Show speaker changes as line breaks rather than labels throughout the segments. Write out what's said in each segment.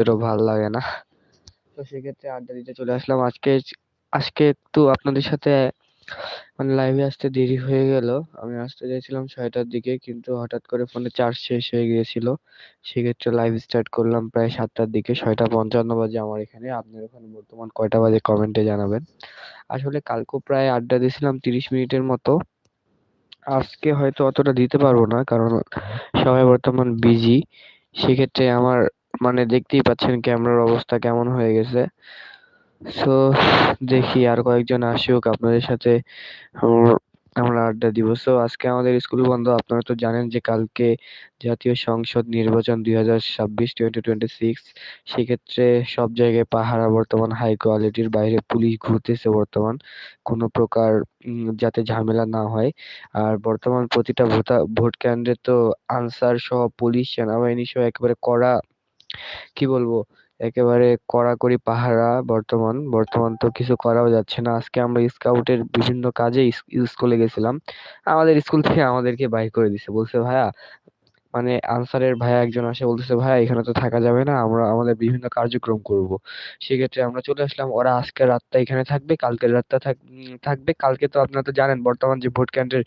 এরও ভালো লাগে না। তো সেক্ষেত্রে আড্ডা দিতে চলে আসলাম। আজকে আজকে একটু আপনাদের সাথে মানে লাইভে আসতে দেরি হয়ে গেল। আমি আসতে চাইছিলাম ছয়টার দিকে কিন্তু হঠাৎ করে ফোনে চার্জ শেষ হয়ে গিয়েছিল। সেক্ষেত্রে লাইভ স্টার্ট করলাম প্রায় সাতটার দিকে। ৬টা ৫৫ বাজে আমার এখানে। আপনার ওখানে বর্তমান কয়টা বাজে কমেন্টে জানাবেন। আসলে কালকেও প্রায় আড্ডা দিয়েছিলাম ৩০ মিনিটের মতো। আজকে হয়তো অতটা দিতে পারব না কারণ সবাই বর্তমান বিজি। সেক্ষেত্রে আমার মানে দেখতেই পাচ্ছেন ক্যামেরার অবস্থা কেমন হয়ে গেছে। সো দেখি আর কয়েকজন আসুক আপনাদের সাথে আমরা আড্ডা দিব। সো আজকে আমাদের স্কুল বন্ধ। আপনারা তো জানেন যে কালকে জাতীয় সংসদ নির্বাচন ২০২৬ 2026 সেক্ষেত্রে সব জায়গায় পাহারা বর্তমান হাই কোয়ালিটির বাইরে পুলিশ ঘুরতেছে বর্তমান। কোনো প্রকার যাতে ঝামেলা না হয়। আর বর্তমান প্রতিটা ভোটা ভোট কেন্দ্রে তো আনসার সহ পুলিশ, সেনাবাহিনী সহ একেবারে কড়া কি বলব একেবারে কড়াকড়ি পাহারা বর্তমান। বর্তমান তো কিছু করাও যাচ্ছে না। আজকে আমরা স্কাউটের বিভিন্ন কাজে স্কুলে গেছিলাম। আমাদের স্কুল থেকে আমাদেরকে বাই করে দিছে। বলছে ভাইয়া মানে আনসারের ভাইয়া একজন আসে বলতেছে ভাইয়া এখানে তো থাকা যাবে না। আমরা আমাদের বিভিন্ন কার্যক্রম করব। সেক্ষেত্রে আমরা চলে আসলাম। ওরা আজকের রাতটা এখানে থাকবে, কালকের রাতটা থাকবে। কালকে তো আপনারা তো জানেন বর্তমান যে ভোট কেন্দ্রের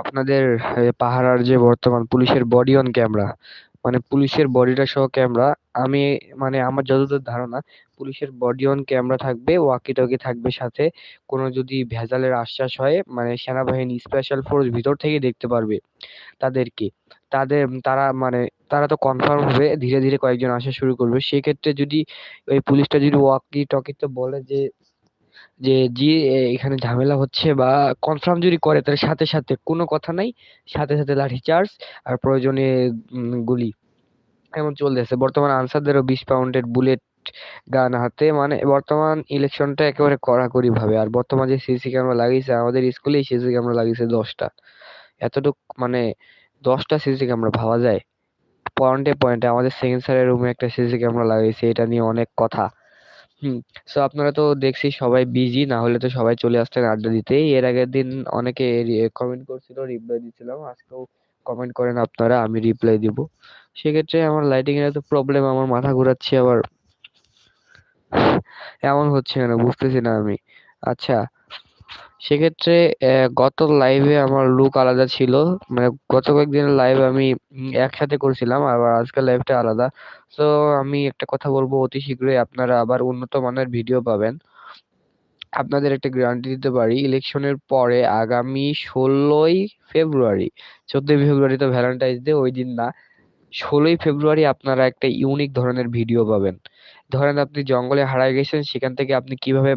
আপনাদের পাহারার যে বর্তমান পুলিশের বডি অন ক্যামেরা মানে পুলিশের বডিটা সহ ক্যামেরা আমি মানে আমার যতদূর ধারণা, পুলিশের বডি অন ক্যামেরা থাকবে ওয়াকি টকি থাকবে সাথে, কোনো যদি ভেজালের আশ্বাস হয় মানে সেনাবাহিনী স্পেশাল ফোর্স ভিতর থেকে দেখতে পারবে তাদেরকে। তাদের, তারা মানে তারা তো কনফার্ম হবে, ধীরে ধীরে কয়েকজন আসা শুরু করবে। সেক্ষেত্রে যদি ওই পুলিশটা যদি ওয়াকি টকিতে বলে যে যে জি এখানে ঝামেলা হচ্ছে বা কনফার্ম যদি করে, তাহলে সাথে সাথে, কোনো কথা নাই, সাথে সাথে লাঠি চার্জ আর প্রয়োজনে গুলি এমন চলতেছে। বর্তমান আনসারদেরও বিশ পাউন্ডের বুলেট গান হাতে মানে বর্তমান ইলেকশনটা একেবারে কড়াকড়ি ভাবে। আর বর্তমান যে সিসি ক্যামেরা লাগিয়েছে, আমাদের স্কুলেই সিসি ক্যামেরা লাগিয়েছে দশটা। এতটুক মানে দশটা সিসি ক্যামেরা ভাবা যায়। পয়েন্টে পয়েন্টে আমাদের সেকেন্ড স্যারের রুমে একটা সিসি ক্যামেরা লাগিয়েছে, এটা নিয়ে অনেক কথা। হুম সো আপনারা তো দেখছি সবাই বিজি না হলে তো সবাই চলে আসতেন আড্ডা দিতে এর আগের দিন অনেকে কমেন্ট করছিল রিপ্লাই দিছিলাম, আজকেও কমেন্ট করেন আপনারা, আমি রিপ্লাই দিব। সেক্ষেত্রে আমার লাইটিং এর এত প্রবলেম আমার মাথা ঘুরাচ্ছে আবার। এমন হচ্ছে কেন? বুঝতেছি না আমি। আচ্ছা সেক্ষেত্রে গত লাইভে আমার লুক আলাদা ছিল। মানে গত কয়েকদিনের লাইভ আমি একসাথে করছিলাম আবার আজকের লাইভটা আলাদা। তো আমি একটা কথা বলব অতি শীঘ্রই আপনারা আবার উন্নত মানের ভিডিও পাবেন। আপনাদের একটা গ্যারান্টি দিতে পারি ইলেকশনের পরে আগামী ষোলোই ফেব্রুয়ারি চোদ্দই ফেব্রুয়ারি তো ভ্যালেন্টাইন্স ডে ওই দিন না ষোলোই ফেব্রুয়ারি আপনারা একটা ইউনিক ধরনের ভিডিও পাবেন। ধরেন আপনি জঙ্গলে হারায় গেছেন সেখান থেকে আপনি কীভাবে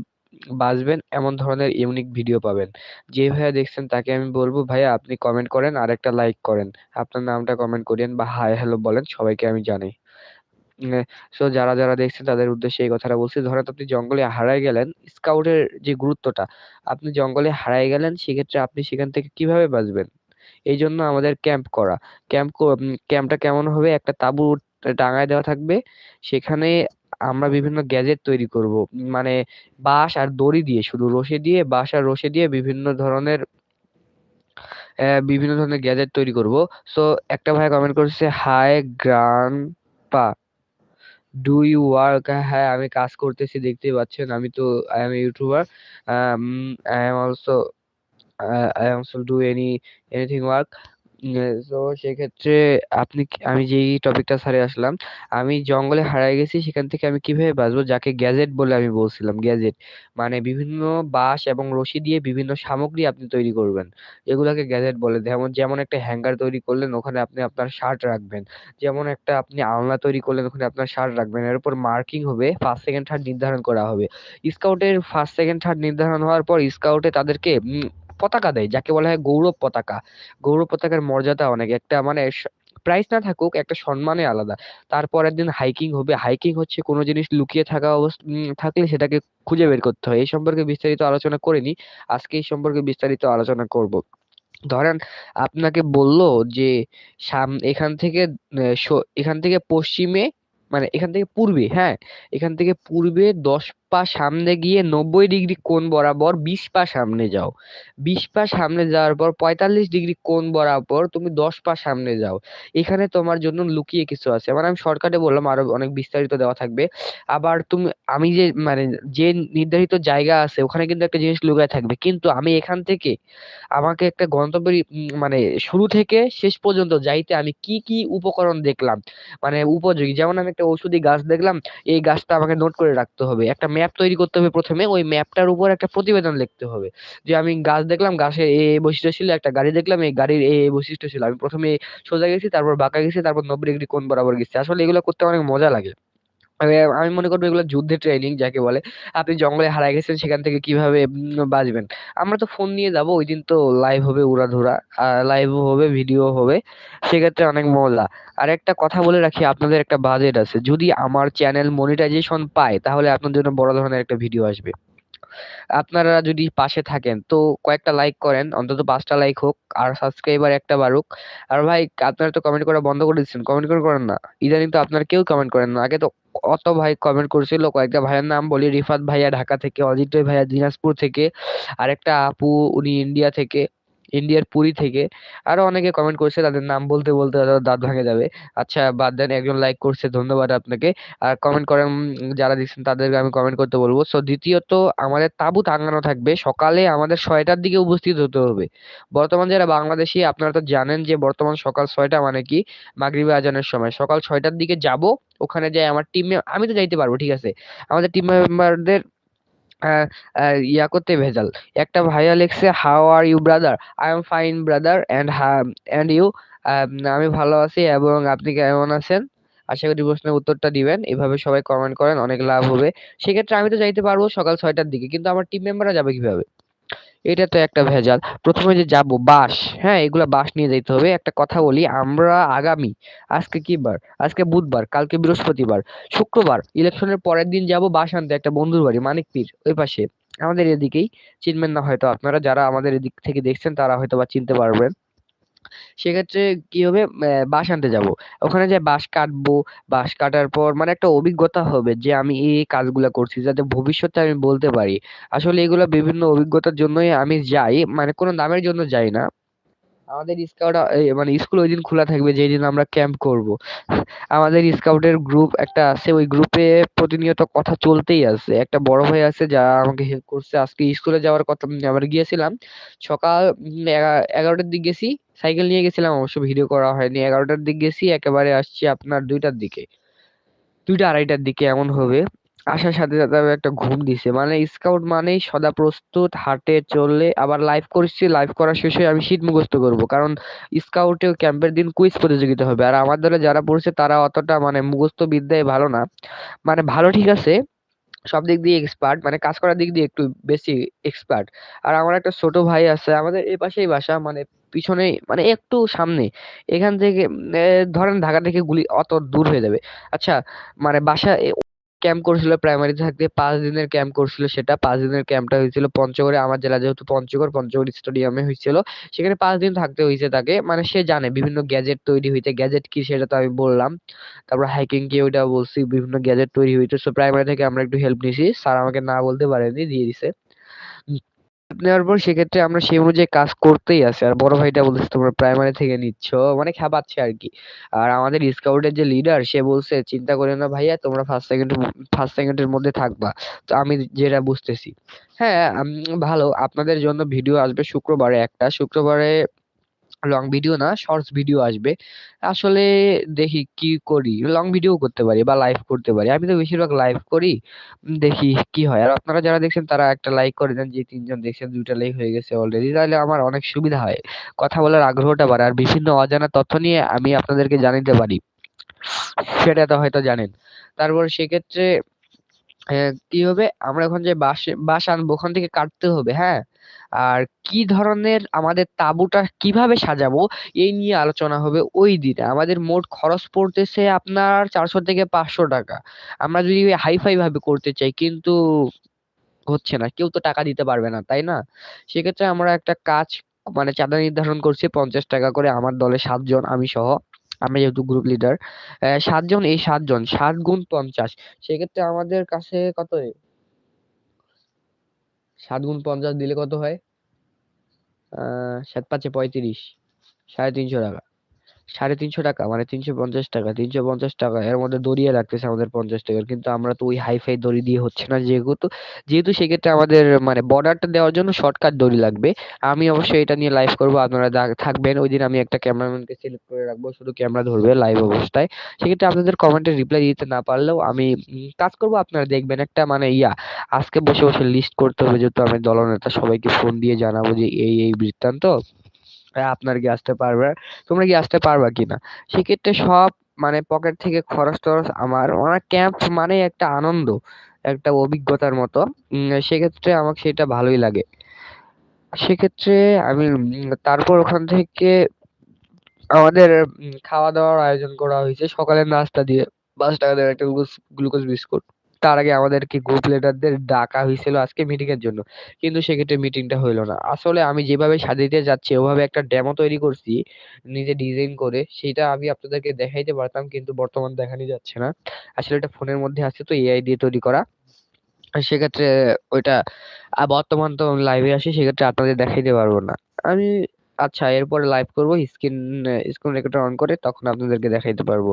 বাঁচবেন, এমন ধরনের ইউনিক ভিডিও পাবেন। যে ভাইয়া দেখছেন তাকে আমি বলব, ভাইয়া আপনি কমেন্ট করেন আর একটা লাইক করেন। আপনার নামটা কমেন্ট করেন বা হাই হ্যালো বলেন, সবাইকে আমি জানাই সো যারা যারা দেখছেন তাদের উদ্দেশ্যে এই কথাটা বলছি। ধরেন আপনি জঙ্গলে হারায় গেলেন স্কাউটের যে গুরুত্বটা, আপনি জঙ্গলে হারায় গেলেন, সেক্ষেত্রে আপনি সেখান থেকে কীভাবে বাঁচবেন? এই জন্য আমাদের ক্যাম্প করা। ক্যাম্প ক্যাম্পটা কেমন হবে? একটা তাঁবু টাঙায় দেওয়া থাকবে। সেখানে আমরা বিভিন্ন গ্যাজেট তৈরি করব। মানে বাঁশ আর দড়ি দিয়ে, শুধু রশি দিয়ে, বাঁশ আর রশি দিয়ে বিভিন্ন ধরনের বিভিন্ন ধরনের গ্যাজেট তৈরি করব। সো একটা ভাই কমেন্ট করেছে hi grandpa do you work হ্যাঁ আমি কাজ করতেছি, দেখতেই পাচ্ছেন, আমি তো I am YouTuber I am also I also do any anything work তো সেক্ষেত্রে আপনি আমি যেই টপিকটা ছাড়ে আসলাম, আমি জঙ্গলে হারায় গেছি, সেখান থেকে আমি কীভাবে বাঁচবো? যাকে গ্যাজেট বলে আমি বলছিলাম গ্যাজেট মানে বিভিন্ন বাঁশ এবং রশি দিয়ে বিভিন্ন সামগ্রী আপনি তৈরি করবেন। এগুলাকে গ্যাজেট বলে। যেমন যেমন একটা হ্যাঙ্গার তৈরি করলেন, ওখানে আপনি আপনার শার্ট রাখবেন। যেমন একটা আপনি আলনা তৈরি করলেন, ওখানে আপনার শার্ট রাখবেন। এর উপর মার্কিং হবে ফার্স্ট সেকেন্ড থার্ড নির্ধারণ করা হবে। স্কাউটের ফার্স্ট সেকেন্ড থার্ড নির্ধারণ হওয়ার পর স্কাউটে তাদেরকে পতাকা দেয়, যাকে বলা হয় গৌরব পতাকা। গৌরব পতাকার মর্যাদা অনেক। একটা মানে প্রাইস না থাকুক, একটা সম্মানে আলাদা। তারপরের দিন হাইকিং হবে। হাইকিং হচ্ছে কোনো জিনিস লুকিয়ে থাকা অবস্থা থাকলে সেটাকে খুঁজে বের করতে হয়। এই সম্পর্কে বিস্তারিত আলোচনা করিনি আজকে এই সম্পর্কে বিস্তারিত আলোচনা করব। ধরেন, আপনাকে বলল যে সাম, এখান থেকে এখান থেকে পশ্চিমে মানে এখান থেকে পূর্বে হ্যাঁ? এখান থেকে পূর্বে দশ পা সামনে গিয়ে নব্বই ডিগ্রি কোণ বরাবর বিশ পা সামনে যাও। বিশ পা সামনে যাওয়ার পর পঁয়তাল্লিশ ডিগ্রি কোণ বরাবর তুমি দশ পা সামনে যাও। এখানে তোমার জন্য লুকিয়ে কিছু আছে। মানে আমি শর্টকাটে বললাম, আরও অনেক বিস্তারিত দেওয়া থাকবে। আবার তুমি, আমি যে মানে যে নির্ধারিত জায়গা আছে, ওখানে কিন্তু একটা জিনিস লুকায় থাকবে। কিন্তু আমি এখান থেকে আমাকে একটা গন্তব্যের মানে শুরু থেকে শেষ পর্যন্ত যাইতে আমি কি কি উপকরণ দেখলাম? মানে উপযোগী। যেমন আমি একটা ঔষধি গাছ দেখলাম, এই গাছটা আমাকে নোট করে রাখতে হবে। একটা ম্যাপ তৈরি করতে হবে প্রথমে। ওই ম্যাপটার উপর একটা প্রতিবেদন লিখতে হবে। যে আমি গাছ দেখলাম গাছের এ বৈশিষ্ট্য ছিল, একটা গাড়ি দেখলাম, এই গাড়ির এ বৈশিষ্ট্য ছিল। আমি প্রথমে সোজা গেছি, তারপর বাঁকা গেছি, তারপর নব্বই ডিগ্রি কোণ বরাবর গেছি। আসলে এগুলো করতে অনেক মজা লাগে। আমি মনে করব এগুলো যুদ্ধের ট্রেনিং যাকে বলে। আপনি জঙ্গলে হারায় গেছেন, সেখান থেকে কীভাবে বাঁচবেন? আমরা তো ফোন নিয়ে যাব, ওই দিন তো লাইভ হবে উড়াধুরা লাইভও হবে ভিডিও হবে। সেক্ষেত্রে অনেক মজা। আর একটা কথা বলে রাখি, আপনাদের একটা বাজেট আছে। যদি আমার চ্যানেল মনিটাইজেশন পায়, তাহলে আপনার জন্য বড় ধরনের একটা ভিডিও আসবে। আপনারা যদি পাশে থাকেন, তো কয়েকটা লাইক করেন, অন্তত পাঁচটা লাইক হোক, আর সাবস্ক্রাইবার একটা বাড়ুক। আর ভাই, আপনারা তো কমেন্ট করা বন্ধ করে দিচ্ছেন কমেন্ট করে করেন না। ইদানিং তো আপনারা কেউ কমেন্ট করেন না। আগে তো কত ভাই কমেন্ট করেছিল। কয়েকটা ভাইয়ের নাম বলি, রিফাত ভাইয়া ঢাকা থেকে, অজিত ভাইয়া দিনাজপুর থেকে, আরেকটা আপু উনি ইন্ডিয়া থেকে। ইন্ডিয়ার পুরী থেকে আরও অনেকে কমেন্ট করছে তাদের নাম বলতে বলতে দাঁত ভাঙে যাবে। আচ্ছা বাদ দেন, একজন লাইক করছে, ধন্যবাদ আপনাকে। আর কমেন্ট করেন যারা দিচ্ছেন তাদেরকে আমি কমেন্ট করতে বলব। সো দ্বিতীয়ত, আমাদের তাঁবু টাঙানো থাকবে। সকালে আমাদের ছয়টার দিকে উপস্থিত হতে হবে। বর্তমান যারা বাংলাদেশি, আপনারা তো জানেন যে বর্তমান সকাল ছয়টা মানে কি? মাগরিবে আজানের সময়। সকাল ছয়টার দিকে যাব। ওখানে যাই আমার টিম আমি তো যাইতে পারব, ঠিক আছে? আমাদের টিম মেম্বারদের ইয়া করতে ভেজাল। একটা ভাইয়া লিখছে how are you brother I am fine brother and and you আমি ভালো আছি এবং আপনি কেমন আছেন? আশা করি প্রশ্নের উত্তরটা দিবেন। এভাবে সবাই কমেন্ট করেন, অনেক লাভ হবে। সেক্ষেত্রে আমি তো যাইতে পারব সকাল ছয়টার দিকে, কিন্তু আমার টিম মেম্বাররা যাবে কীভাবে? এটা তো একটা ভেজাল। প্রথমে যে যাব বাস হ্যাঁ এগুলো বাস নিয়ে যেতে হবে। একটা কথা বলি, আমরা আগামী, আজকে কি বার? আজকে বুধবার, কালকে বৃহস্পতিবার, শুক্রবার, ইলেকশনের পরের দিন যাব বাস আনতে একটা বন্ধুর বাড়ি, মানিকপীর, ওই পাশে। আমাদের এদিকেই, চিনবেন না হয়তো আপনারা, যারা আমাদের এদিক থেকে দেখছেন, তারা হয়তো বা চিনতে পারবেন। সেক্ষেত্রে কি হবে? বাঁশ আনতে যাব। ওখানে যে বাঁশ কাটবো বাঁশ কাটার পর মানে একটা অভিজ্ঞতা হবে যে আমি এই কাজগুলা করছি যাতে ভবিষ্যতে আমি বলতে পারি। আসলে এগুলো বিভিন্ন অভিজ্ঞতার জন্যই আমি যাই মানে কোনো নামের জন্য যাই না। আমাদের স্কাউট মানে স্কুল ওই দিন খোলা থাকবে যেই দিন আমরা ক্যাম্প করব। আমাদের স্কাউটের গ্রুপ একটা আছে, ওই গ্রুপে প্রতিনিয়ত কথা চলতেই আছে। একটা বড় ভাই আছে যা আমাকে হেল্প করছে। আজকে স্কুলে যাওয়ার কথা, আমরা গিয়েছিলাম। সকাল এগারোটার দিক গেছি। সাইকেল নিয়ে গেছিলাম, অবশ্য ভিডিও করা হয়নি। এগারোটার দিক গেছি, একেবারে আসছি আপনার দুইটার দিকে। দুইটা আড়াইটার দিকে এমন হবে। আসার সাথে সাথে একটা ঘুম দিছে। মানে স্কাউট মানেই সদা প্রস্তুত, হাটে, চললে, আবার লাইভ করছি লাইভ করা শেষে আমি শীত মুখস্থ করব। কারণ স্কাউটে ক্যাম্পের দিন কুইজ প্রতিযোগিতা হবে। আর আমার দলে যারা পড়ছে তারা অতটা মানে মুখস্থ বিদ্যায় ভালো না। মানে ভালো ঠিক আছে, সব দিক দিয়ে এক্সপার্ট মানে কাজ করার দিক দিয়ে একটু বেশি এক্সপার্ট আর আমার একটা ছোট ভাই আছে, আমাদের এই পাশেই বাসা মানে পিছনে মানে একটু সামনে এখান থেকে ধরেন ঢাকা থেকে গুলি অত দূর হয়ে যাবে। আচ্ছা মানে বাসা ক্যাম্প করছিল, প্রাইমারি থাকতে পাঁচ দিনের ক্যাম্প করছিল সেটা। পাঁচ দিনের ক্যাম্পটা হয়েছিল পঞ্চগড়ে। আমার জেলা যেহেতু পঞ্চগড় পঞ্চগড় স্টেডিয়ামে হয়েছিল। সেখানে পাঁচ দিন থাকতে হয়েছে তাকে। মানে সে জানে, বিভিন্ন গ্যাজেট তৈরি হইতে। গ্যাজেট কি সেটা তো আমি বললাম। তারপর হাইকিং কি ওইটা বলছি, বিভিন্ন গ্যাজেট তৈরি হইতে সো প্রাইমারি থেকে আমরা একটু হেল্প নিয়েছি স্যার আমাকে না বলতে পারেনি দিয়ে দিছে। নেওয়ার পর সেক্ষেত্রে আমরা সেই অনুযায়ী কাজ করতেই আছি। আর বড় ভাইটা বলছে তোমরা প্রাইমারি থেকে নিচ্ছ। মানে খাবাচ্ছে আর কি। আর আমাদের স্কাউটের যে লিডার সে বলছে, চিন্তা করে না ভাইয়া, তোমরা ফার্স্ট সেকেন্ড ফার্স্ট সেকেন্ডের মধ্যে থাকবা। তো আমি যেটা বুঝতেছি। হ্যাঁ ভালো। আপনাদের জন্য ভিডিও আসবে শুক্রবারে একটা। শুক্রবারে লং ভিডিও না শর্টস ভিডিও আসবে। আসলে দেখি কি করি লং ভিডিও করতে পারি বা লাইভ করতে পারি। আমি তো বেশিরভাগ লাইভ করি, দেখি কি হয়। আর আপনারা যারা দেখছেন, তারা একটা লাইক করে দেন যে তিনজন দেখছেন, দুইটা লাইক হয়ে গেছে অলরেডি তাহলে আমার অনেক সুবিধা হয়। কথা বলার আগ্রহটা বাড়ে। আর বিভিন্ন অজানা তথ্য নিয়ে আমি আপনাদেরকে জানাতে পারি। সেটা তো হয়তো জানেন। তারপর সেক্ষেত্রে কি হবে? আমরা এখন যে বাঁশ বাঁশ আনব, ওখান থেকে কাটতে হবে হ্যাঁ? আর কি ধরনের আমাদের তাঁবুটা কীভাবে সাজাবো, এই নিয়ে আলোচনা হবে ওই দিনে। আমাদের মোট খরচ পড়তেছে আপনার চারশো থেকে পাঁচশো টাকা। আমরা যদি হাইফাই ভাবে করতে চাই, কিন্তু হচ্ছে না, কেউ তো টাকা দিতে পারবে না, তাই না? সেক্ষেত্রে আমরা একটা কাজ মানে চাঁদা নির্ধারণ করছি, পঞ্চাশ টাকা করে আমার দলে সাতজন, আমি সহ। আমি যেহেতু গ্রুপ লিডার সাতজন, এই সাতজন, সাত গুণ পঞ্চাশ, সেক্ষেত্রে আমাদের কাছে কত সাত গুণ পঞ্চাশ দিলে কত হয়? সাত পাঁচে পঁয়ত্রিশ, সাড়ে তিনশো টাকা। সাড়ে তিনশো টাকা মানে তিনশো পঞ্চাশ টাকা, তিনশো পঞ্চাশ টাকা, এর মধ্যে দড়িয়ে রাখতেছে আমাদের পঞ্চাশ টাকার, কিন্তু আমরা তো ওই হাইফাই দড়ি দিয়ে হচ্ছে না, যেহেতু যেহেতু সেক্ষেত্রে আমাদের মানে বর্ডারটা দেওয়ার জন্য শর্টকাট দড়ি লাগবে। আমি অবশ্যই এটা নিয়ে লাইভ করব, আপনারা থাকবেন, ওই দিন আমি একটা ক্যামেরাম্যানকে সিলেক্ট করে রাখব, শুধু ক্যামেরা ধরবে লাইভ অবস্থায়। সেক্ষেত্রে আপনাদের কমেন্টে রিপ্লাই দিতে না পারলেও আমি কাজ করব, আপনারা দেখবেন একটা মানে ইয়া, আজকে বসে বসে লিস্ট করতে হবে, যেহেতু আমি দলনেতা, সবাইকে ফোন দিয়ে জানাব যে এই এই বৃত্তান্ত। আপনার কি আসতে পারবে। তোমরা কি আসতে পারবা কিনা? সেক্ষেত্রে সব মানে পকেট থেকে খরচ টরচ আমার। মানে ক্যাম্প মানে একটা আনন্দ, একটা অভিজ্ঞতার মতো। সেক্ষেত্রে আমাকে সেটা ভালোই লাগে। সেক্ষেত্রে আমি, তারপর ওখান থেকে আমাদের খাওয়া দাওয়ার আয়োজন করা হয়েছে সকালের নাস্তা দিয়ে। পাঁচ টাকা দেওয়ার একটা গ্লুকোজ গ্লুকোজ বিস্কুট তার আগে আমাদেরকে গ্রুপ লিডারদের ডাকা হয়েছিল আজকে মিটিং এর জন্য। কিন্তু সেক্ষেত্রে মিটিংটা হইল না। আসলে আমি যেভাবে সাজাইতে যাচ্ছি, ওভাবে একটা ডেমো তৈরি করছি, নিজে ডিজাইন করে, সেটা আমি আপনাদেরকে দেখাইতে পারতাম, কিন্তু বর্তমান দেখানো যাচ্ছে না। আসলে এটা ফোনের মধ্যে আছে, তো এআই দিয়ে তৈরি করা। সেক্ষেত্রে ওইটা বর্তমান তো লাইভে আসি, সেক্ষেত্রে আপনাদের দেখাইতে পারব না। আমি আচ্ছা এরপরে লাইভ করব স্ক্রিন স্ক্রিন রেকর্ডার অন করে তখন আপনাদেরকে দেখাইতে পারব।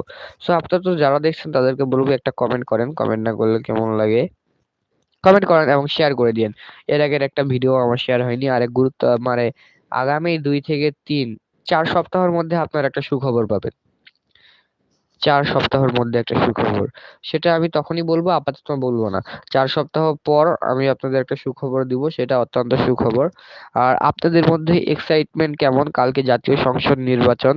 সো আপনারা তো যারা দেখছেন তাদেরকে বলব একটা কমেন্ট করেন কমেন্ট না করলে কেমন লাগে? কমেন্ট করেন এবং শেয়ার করে দিন এর আগের একটা ভিডিও আমার শেয়ার হয়নি। আর গুরুত্ব মানে আগামী দুই থেকে তিন, চার সপ্তাহের মধ্যে আপনারা একটা সুখবর পাবেন। চার সপ্তাহের মধ্যে একটা সুখবর। সেটা আমি তখনই বলব, আপাতত বলব না। চার সপ্তাহ পর আমি আপনাদের একটা সুখবর দিব, সেটা অত্যন্ত সুখবর। আর আপনাদের মধ্যে এক্সাইটমেন্ট কেমন? কালকে জাতীয় সংসদ নির্বাচন।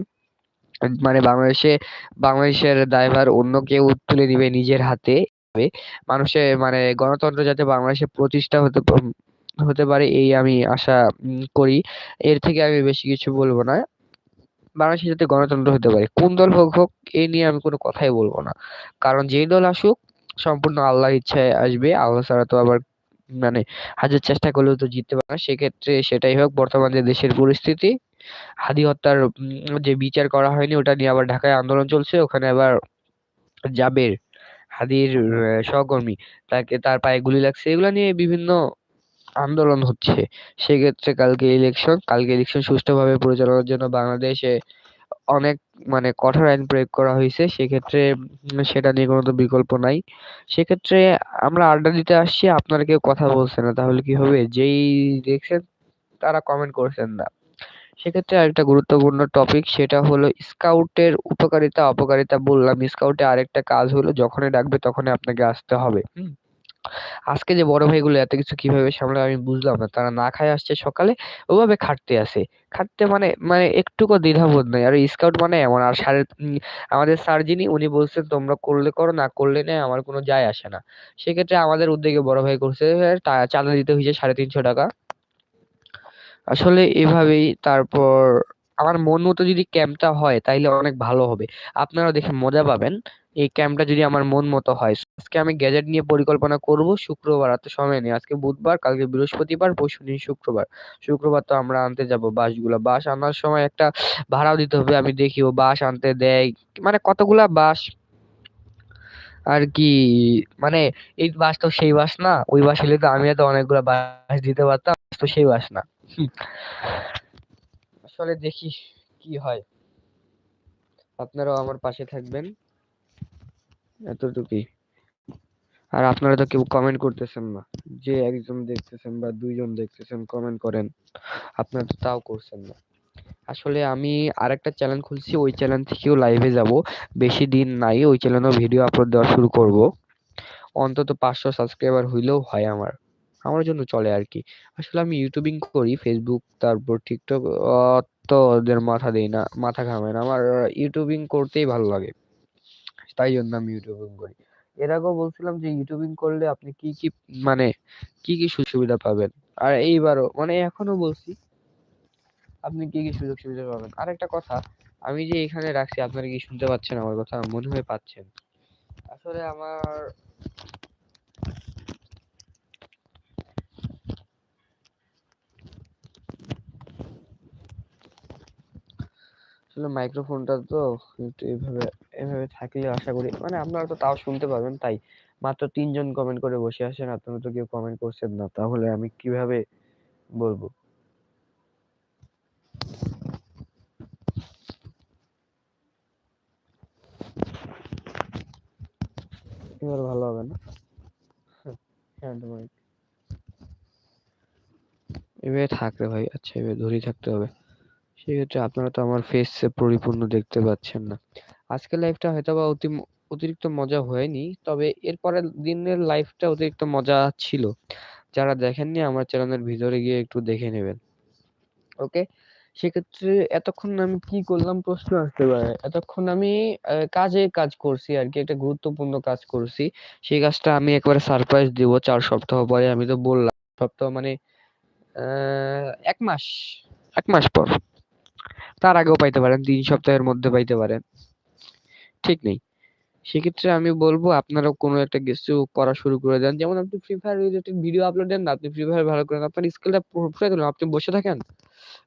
মানে বাংলাদেশে, বাংলাদেশের দায়ভার অন্য কেউ তুলে নিবে নিজের হাতে। মানুষের মানে গণতন্ত্র যাতে বাংলাদেশে প্রতিষ্ঠা হতে হতে পারে, এই আমি আশা করি। এর থেকে আমি বেশি কিছু বলব না। বাংলাদেশে যাতে গণতন্ত্র হতে পারে, কোন দল হোক হোক এই নিয়ে আমি কোনো কথাই বলব না। কারণ যেই দল আসুক, সম্পূর্ণ আল্লাহর ইচ্ছায় আসবে। আল্লাহ ছাড়া তো আবার মানে হাজার চেষ্টা করলেও তো জিততে পারে না। সেক্ষেত্রে সেটাই হোক, বর্তমানে দেশের পরিস্থিতি, হাদি হত্যার যে বিচার করা হয়নি, ওটা নিয়ে আবার ঢাকায় আন্দোলন চলছে। ওখানে আবার জাবের, হাদির সহকর্মী, তাকে তার পায়ে গুলি লাগছে। এগুলো নিয়ে বিভিন্ন আন্দোলন হচ্ছে। সেক্ষেত্রে কালকে ইলেকশন কালকে ইলেকশন সুষ্ঠুভাবে পরিচালনার জন্য বাংলাদেশে অনেক মানে কঠোর আইন প্রয়োগ করা হয়েছে। সেক্ষেত্রে সেটা নিয়ে কোনো তো বিকল্প নাই। সেক্ষেত্রে আমরা আড্ডা দিতে আসছি, আপনারা কেউ কথা বলছেন না, তাহলে কি হবে? যেই দেখছেন, তারা কমেন্ট করছেন না। সেক্ষেত্রে আরেকটা গুরুত্বপূর্ণ টপিক সেটা হলো স্কাউটের উপকারিতা, অপকারিতা বললাম। স্কাউটে আরেকটা কাজ হলো, যখনই ডাকবে তখনই আপনাকে আসতে হবে। হুম? আজকে যে বড় ভাইগুলো এত কিছু কীভাবে সামলায় আমি বুঝলাম না। তারা না খায় আসছে সকালে, ওভাবে খাটতে আসে। খাটতে মানে মানে একটুকু দ্বিধাবোধ নাই। আর স্কাউট মানে এমন, আর সাড়ে আমাদের স্যার যিনি, উনি বলছেন, তোমরা করলে করো, না করলে নেই, আমার কোনো যায় আসে না। সেক্ষেত্রে আমাদের উদ্যোগে বড় ভাই করছে চাঁদা দিতে হয়েছে সাড়ে তিনশো টাকা। আসলে এভাবেই তারপর আমার মন মতো যদি ক্যাম্পটা হয়, তাইলে অনেক ভালো হবে। আপনারা দেখে মজা পাবেন। এই ক্যাম্পটা যদি আমার মন মতো হয়। আজকে আমি গ্যাজেট নিয়ে পরিকল্পনা করব, শুক্রবার আর তো সময় নেই। আজকে বুধবার, কালকে বৃহস্পতিবার, পরশু দিন শুক্রবার। শুক্রবার তো আমরা আনতে যাব বাসগুলা। বাস আনার সময় একটা ভাড়াও দিতে হবে, আমি দেখি ও বাস আনতে দেয়। মানে কতগুলা বাস? আর কি মানে এই বাস তো সেই বাস না। ওই বাস হলে তো আমি তো অনেকগুলা বাস দিতে পারতাম, তো সেই বাস না। আসলে দেখি কি হয়। আপনারাও আমার পাশে থাকবেন। এতটুকুই। আর আপনারা তো কেউ কমেন্ট করতেছেন না। যে একজন দেখতেছেন বা দুইজন দেখতেছেন কমেন্ট করেন। আপনারা তো তাও করছেন না। আসলে আমি আরেকটা চ্যানেল খুলছি, ওই চ্যানেল থেকেও লাইভে যাব। বেশি দিন নাই, ওই চ্যানেলেও ভিডিও আপলোড দেওয়া শুরু করব। অন্তত পাঁচশো সাবস্ক্রাইবার হইলেও হয় আমার। আমার জন্য চলে আর কি আসলে আমি ইউটিউবিং করি ফেসবুক তারপর টিকটক অত ওদের মাথা দেই না, মাথা ঘামাই না। আমার ইউটিউবিং করতেই ভালো লাগে। তাই জন্য আমি ইউটিউবিং করি। এর আগেও বলছিলাম যে ইউটিউবিং করলে আপনি কি কি মানে কি কি সুযোগ সুবিধা পাবেন? আর এইবারও মানে এখনও বলছি, আপনি কি কি সুযোগ সুবিধা পাবেন? আর একটা কথা, আমি যে এখানে রাখছি, আপনারা কি শুনতে পাচ্ছেন? আমার কথা মনে হয় পাচ্ছেন। আসলে আমার আসলে মাইক্রোফোনটা তো একটু এইভাবে এভাবে থাকলে আশা করি মানে আপনারা তো তাও শুনতে পারবেন, তাই। মাত্র তিনজন কমেন্ট করে বসে আছেন, আপনারা তো কেউ কমেন্ট করছেন না, তাহলে আমি কীভাবে বলব? এবার ভালো হবে না? হ্যাঁ এভাবে থাকলে ভাই আচ্ছা এভাবে ধরেই থাকতে হবে। সেক্ষেত্রে আপনারা তো আমার ফেস পরিপূর্ণ দেখতে পাচ্ছেন না। আজকের লাইফটা হয়তো বা অতি অতিরিক্ত মজা হয়নি, তবে এরপরের দিনের লাইফটা অতিরিক্ত মজা ছিল। যারা দেখেননি, আমার চ্যানেলের ভিতরে গিয়ে একটু দেখে নেবেন। ওকে সেক্ষেত্রে এতক্ষণ আমি কি করলাম? প্রশ্ন আসতে পারে। এতক্ষণ আমি কাজে কাজ করছি আর কি, একটা গুরুত্বপূর্ণ কাজ করছি। সেই কাজটা আমি একবারে সারপ্রাইজ দিব। চার সপ্তাহ পরে আমি তো বললাম, সপ্তাহ মানে এক মাস এক মাস পর। তার আগেও পাইতে পারেন, তিন সপ্তাহের মধ্যে পাইতে পারেন। ঠিক নেই। সেক্ষেত্রে আমি বলব, আপনারা কোনো একটা কিছু করা শুরু করে দেন। যেমন আপনি Free Fire related video upload দেন না আপনি ফ্রি ফায়ার ভালো করেন আপনার স্কিলটা ফুটে তুলুন আপনি বসে থাকেন?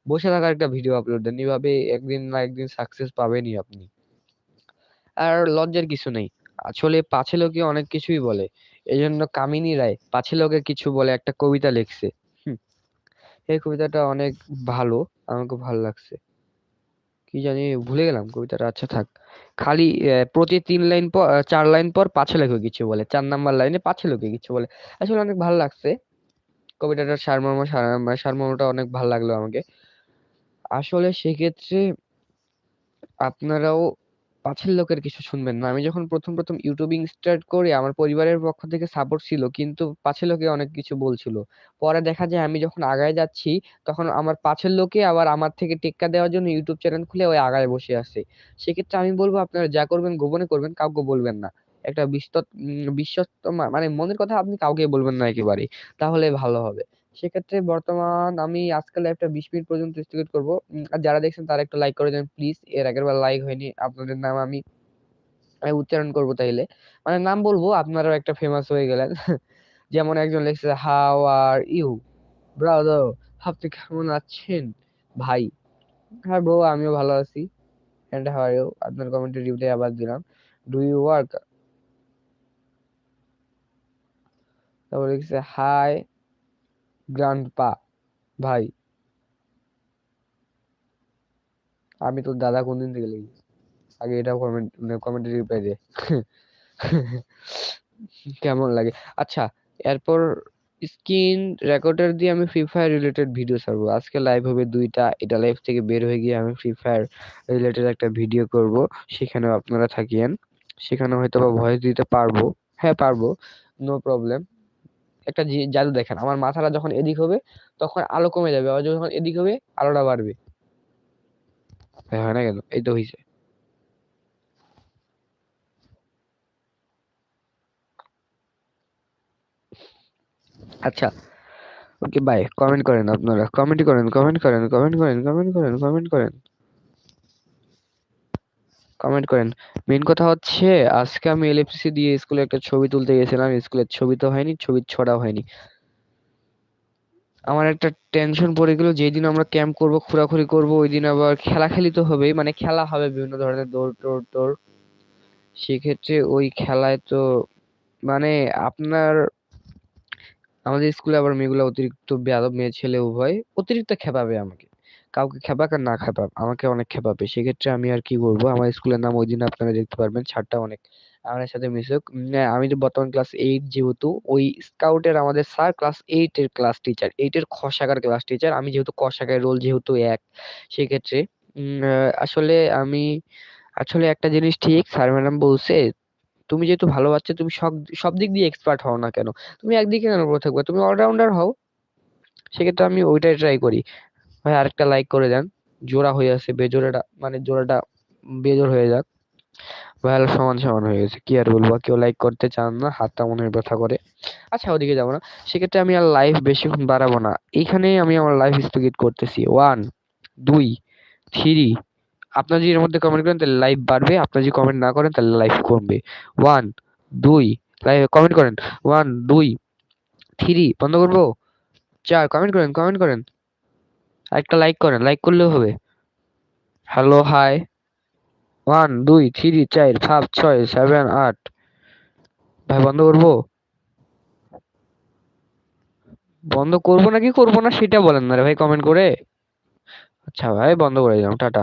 বসে থাকার একটা ভিডিও আপলোড দেন। এভাবে একদিন না একদিন সাকসেস পাবেনই আপনি। আর লজ্জার কিছু নেই। আসলে পাছে লোকে অনেক কিছুই বলে। এই জন্য কামিনী রায় পাছে লোকে কিছু বলে, একটা কবিতা লিখছে। এই কবিতাটা অনেক ভালো, আমাকে ভালো লাগছে। কি জানি, ভুলে গেলাম কবিতাটা। আচ্ছা থাক। খালি প্রতি তিন লাইন পর চার লাইন পর পাঁচে লেখো কিছু বলে। চার নাম্বার লাইনে পাঁচে লেখো কিছু বলে। আসলে অনেক ভালো লাগছে। কবিতাটার সারমর্ম, সারমর্মটা অনেক ভালো লাগল আমাকে। আসলে সেক্ষেত্রে আপনারাও পাঁচের লোকের কিছু শুনবেন না। আমি যখন প্রথম প্রথম ইউটিউবিং স্টার্ট করি, আমার পরিবারের পক্ষ থেকে সাপোর্ট ছিল, কিন্তু পাঁচের লোকে অনেক কিছু বলছিল। পরে দেখা যায় আমি যখন আগায় যাচ্ছি, তখন আমার পাঁচের লোকে আবার আমার থেকে টেক্কা দেওয়ার জন্য ইউটিউব চ্যানেল খুলে ওই আগায় বসে আছে সেক্ষেত্রে আমি বলব, আপনারা যা করবেন, গোপনে করবেন, কাউকে বলবেন না। একটা বিশ্বস্ত মানে মনের কথা আপনি কাউকে বলবেন না একেবারে। তাহলে ভালো হবে। সেক্ষেত্রে বর্তমান আমি আজকের লাইভটা বিশ মিনিট পর্যন্ত স্থগিত করব। আর যারা দেখছেন তারা একটু লাইক করে দেন প্লিজ এর আগের বার লাইক হয়নি, আপনাদের নাম আমি উচ্চারণ করব তাইলে। মানে নাম বলব, আপনারাও একটা ফেমাস হয়ে গেলেন। যেমন একজন লিখছে হাউ আর ইউ ব্রাদার আপনি কেমন আছেন? ভাই? হ্যাঁ ব্রো আমিও ভালো আছি। এন্ড হাউ আর ইউ আপনার কমেন্টে রিপ্লাই আবার দিলাম। ডু ইউ ওয়ার্ক তারপর লিখছে হাই গ্রান্ডপা ভাই। আমি তোর দাদা কোনদিন থেকে লিখি? আগে এটা কমেন্ট কমেন্টে রিপ্লাই দে। কেমন লাগে? আচ্ছা এরপর স্ক্রিন রেকর্ডার দিয়ে আমি ফ্রি ফায়ার রিলেটেড ভিডিও ছাড়বো। আজকে লাইভ হবে দুইটা। এটা লাইভ থেকে বের হয়ে গিয়ে আমি ফ্রি ফায়ার রিলেটেড একটা ভিডিও করব। সেখানেও আপনারা থাকিয়েন। সেখানে হয়তো বা ভয়েস দিতে পারব। হ্যাঁ পারব। নো প্রবলেম একটা জাদু দেখেন। আমার মাথাটা যখন এদিক হবে, তখন আলো কমে যাবে। আবার যখন এদিক হবে, আলোটা বাড়বে। হয় না কেন? এই তো হয়েছে আচ্ছা ওকে বাই কমেন্ট করেন আপনারা। কমেন্ট করেন কমেন্ট করেন কমেন্ট করেন কমেন্ট করেন কমেন্ট করেন। কমেন্ট করেন। মেন কথা হচ্ছে, আজকে আমি এলএফসি দিয়ে স্কুলে একটা ছবি তুলতে গেছিলাম স্কুলের ছবি তো হয়নি, ছবি ছড়া হয়নি। আমার একটা টেনশন পড়ে গেল যেদিন আমরা ক্যাম্প করব, ঘোরাঘুরি করব ওই দিন আবার খেলা খেলি তো হবেই মানে খেলা হবে বিভিন্ন ধরনের দৌড় টোড় টোড়। সেক্ষেত্রে ওই খেলায় তো মানে আপনার, আমাদের স্কুলে আবার মেয়েগুলো অতিরিক্ত বেয়াদব মেয়ে ছেলে উভয়, অতিরিক্ত খেপাবে আমাকে। কাউকে খেপাক আর না খেপাক, আমাকে অনেক খেপাবে। সেক্ষেত্রে আমি আর কি করব আমার স্কুলের নাম ওই দিন আপনারা দেখতে পারবেন, ছাড়টা অনেক আমাদের সাথে মিশুক আমি তো বর্তমান ক্লাস এইট যেহেতু, ওই স্কাউটের আমাদের স্যার ক্লাস এইট এর ক্লাস টিচার এইট এর খ শাখার ক্লাস টিচার আমি যেহেতু ক শাখায় রোল যেহেতু এক, সেক্ষেত্রে আসলে আমি, আসলে একটা জিনিস ঠিক স্যার ম্যাডাম বলছে, তুমি যেহেতু ভালো বাচ্চা, তুমি সব সব দিক দিয়ে এক্সপার্ট হও না কেন? তুমি একদিকে কেন পড়ে থাকবে? তুমি অলরাউন্ডার হও। সেক্ষেত্রে আমি ওইটাই ট্রাই করি। ভাই, আরেকটা লাইক করে দেন। জোড়া হয়ে আছে, বেজোড়াটা মানে জোড়াটা বেজোর হয়ে যাক। ভাইয়াল সমান সমান হয়ে গেছে, কি আর বলব কেউ লাইক করতে চান না, হাতটা মনে ব্যথা করে। আচ্ছা ওদিকে যাব না। সেক্ষেত্রে আমি আর লাইভ বেশিক্ষণ বাড়াবো না। এইখানেই আমি আমার লাইভ স্থগিত করতেছি। ওয়ান দুই থ্রি আপনার যদি এর মধ্যে কমেন্ট করেন, তাহলে লাইভ বাড়বে। আপনার যদি কমেন্ট না করেন, তাহলে লাইভ কমবে। ওয়ান দুই লাইভ কমেন্ট করেন। ওয়ান দুই থ্রি বন্ধ করব? চার কমেন্ট করেন কমেন্ট করেন। একটা লাইক করেন লাইক করলেও হবে। হ্যালো হাই ওয়ান দুই থ্রি চার ফাইভ ছয় সেভেন আট ভাই, বন্ধ করব? বন্ধ করব নাকি করব না, সেটা বলেন না রে ভাই কমেন্ট করে। আচ্ছা ভাই, বন্ধ করে দিলাম, টাটা।